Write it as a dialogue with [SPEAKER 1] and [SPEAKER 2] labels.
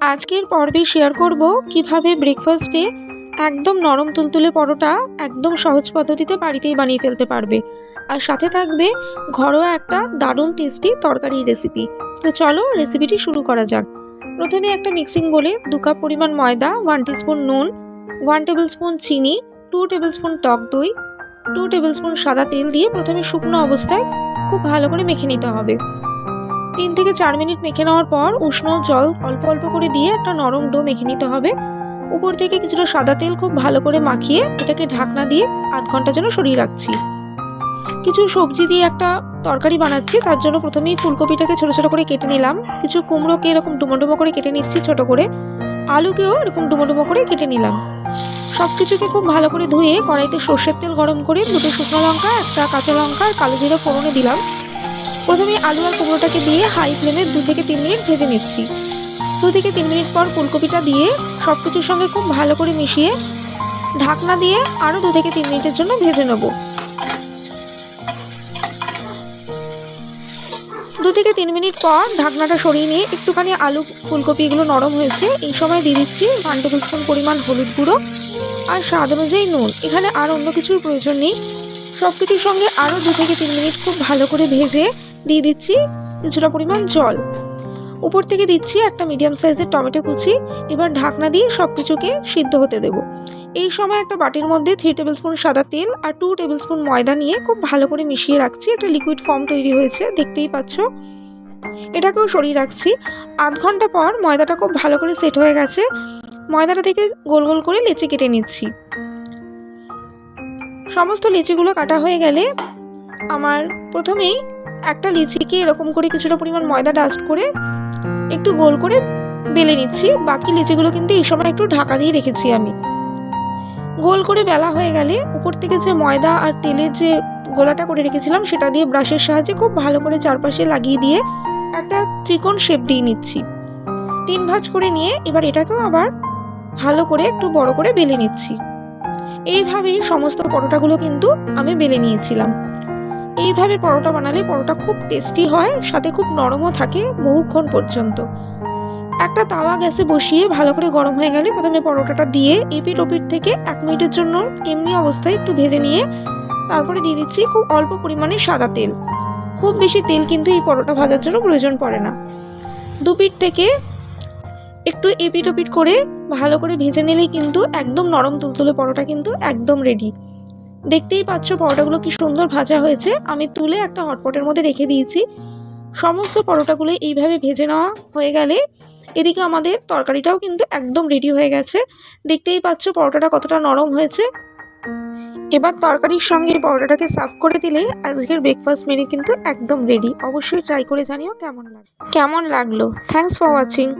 [SPEAKER 1] আজকের পর্বে শেয়ার করব কীভাবে ব্রেকফাস্টে একদম নরম তুলতুলে পরোটা একদম সহজ পদ্ধতিতে বাড়িতেই বানিয়ে ফেলতে পারবে। আর সাথে থাকবে ঘরোয়া একটা দারুণ টেস্টি তরকারির রেসিপি তো চলো রেসিপিটি শুরু করা যাক। প্রথমে একটা মিক্সিং বলে দু কাপ পরিমাণ ময়দা ওয়ান টিস্পুন নুন ওয়ান টেবিল স্পুন চিনি টু টেবিল স্পুন টক দই টু টেবিল স্পুন সাদা তেল দিয়ে প্রথমে শুকনো অবস্থায় খুব ভালো করে মেখে নিতে হবে। তিন থেকে চার মিনিট মেখে নেওয়ার পর উষ্ণ জল অল্প অল্প করে দিয়ে একটা নরম ডো মেখে নিতে হবে। উপর থেকে কিছুটা সাদা তেল খুব ভালো করে মাখিয়ে এটাকে ঢাকনা দিয়ে আধ ঘণ্টার জন্য সরিয়ে রাখছি। কিছু সবজি দিয়ে একটা তরকারি বানাচ্ছি, তার জন্য প্রথমেই ফুলকপিটাকে ছোটো ছোটো করে কেটে নিলাম। কিছু কুমড়োকে এরকম ডুমো ডুমো করে কেটে নিচ্ছি ছোট করে। আলুকেও এরকম ডুমো ডুমো করে কেটে নিলাম। সব কিছুকে খুব ভালো করে ধুয়ে কড়াইতে সর্ষের তেল গরম করে দুটো শুকনো লঙ্কা, একটা কাঁচা লঙ্কা আর কালো জিরে ফোড়নে দিলাম। প্রথমে আলু আর কুমড়োটাকে দিয়ে হাই ফ্লেমে দু থেকে তিন মিনিট ভেজে নিচ্ছি। দু থেকে তিন মিনিট পর ফুলকপিটা দিয়ে সব কিছুর সঙ্গে খুব ভালো করে মিশিয়ে ঢাকনা দিয়ে আরও দু থেকে তিন মিনিটের জন্য ভেজে নেব। দু থেকে তিন মিনিট পর ঢাকনাটা সরিয়ে নিয়ে একটুখানি আলু ফুলকপি এগুলো নরম হয়েছে, এই সময় দিয়ে দিচ্ছি ওয়ান টেবিল স্পুন পরিমাণ হলুদ গুঁড়ো আর স্বাদ অনুযায়ী নুন। এখানে আর অন্য কিছুর প্রয়োজন নেই। সব কিছুর সঙ্গে আরও দু থেকে তিন মিনিট খুব ভালো করে ভেজে দিয়ে দিচ্ছি কিছুটা পরিমাণ জল। উপর থেকে দিচ্ছি একটা মিডিয়াম সাইজের টমেটো কুচি। এবার ঢাকনা দিয়ে সব কিছুকে সিদ্ধ হতে দেব। এই সময় একটা বাটির মধ্যে থ্রি টেবিল স্পুন সাদা তেল আর টু টেবিল স্পুন ময়দা নিয়ে খুব ভালো করে মিশিয়ে রাখছি। একটা লিকুইড ফর্ম তৈরি হয়েছে, দেখতেই পাচ্ছ। এটাকেও সরিয়ে রাখছি। আধ ঘণ্টা পর ময়দাটা খুব ভালো করে সেট হয়ে গেছে। ময়দাটা থেকে গোল গোল করে লেচি কেটে নিচ্ছি। সমস্ত লিচিগুলো কাটা হয়ে গেলে আমার প্রথমেই একটা লিচিকে এরকম করে কিছুটা পরিমাণ ময়দা ডাস্ট করে একটু গোল করে বেলে নিচ্ছি। বাকি লিচিগুলো কিন্তু এই সময় একটু ঢাকা দিয়ে রেখেছি আমি। গোল করে বেলা হয়ে গেলে উপর থেকে যে ময়দা আর তেলের যে গোলাটা করে রেখেছিলাম, সেটা দিয়ে ব্রাশের সাহায্যে খুব ভালো করে চারপাশে লাগিয়ে দিয়ে একটা ত্রিকোণ শেপ দিয়ে নিচ্ছি। তিন ভাঁজ করে নিয়ে এবার এটাকেও আবার ভালো করে একটু বড় করে বেলে নিচ্ছি। এইভাবেই সমস্ত পরোটাগুলো কিন্তু আমি বেলে নিয়েছিলাম। এইভাবে পরোটা বানালে পরোটা খুব টেস্টি হয়, সাথে খুব নরমও থাকে বহুক্ষণ পর্যন্ত। একটা তাওয়া গ্যাসে বসিয়ে ভালো করে গরম হয়ে গেলে প্রথমে পরোটাটা দিয়ে এপিট ওপিট থেকে এক মিনিটের জন্য এমনি অবস্থায় একটু ভেজে নিয়ে তারপরে দিয়ে দিচ্ছি খুব অল্প পরিমাণে সাদা তেল। খুব বেশি তেল কিন্তু এই পরোটা ভাজার জন্য প্রয়োজন পড়ে না। দুপিট থেকে একটু এপিট ওপিট করে ভালো করে ভেজে নিলেই কিন্তু একদম নরম তুলতুলে পরোটা কিন্তু একদম রেডি দেখতেই পাচ্ছ পরোটাগুলো কি সুন্দর ভাজা হয়েছে। আমি তুলে একটা হটপটের মধ্যে রেখে দিয়েছি। সমস্ত পরোটাগুলো এইভাবে ভেজে নেওয়া হয়ে গেলে এদিকে আমাদের তরকারিটাও কিন্তু একদম রেডি হয়ে গেছে। দেখতেই পাচ্ছ পরোটাটা কতটা নরম হয়েছে। এবার তরকারির সঙ্গে পরোটাটাকে সার্ভ করে দিলে আজকের ব্রেকফাস্ট মেনু কিন্তু একদম রেডি অবশ্যই ট্রাই করে জানিও কেমন লাগে। কেমন লাগল? Thanks for watching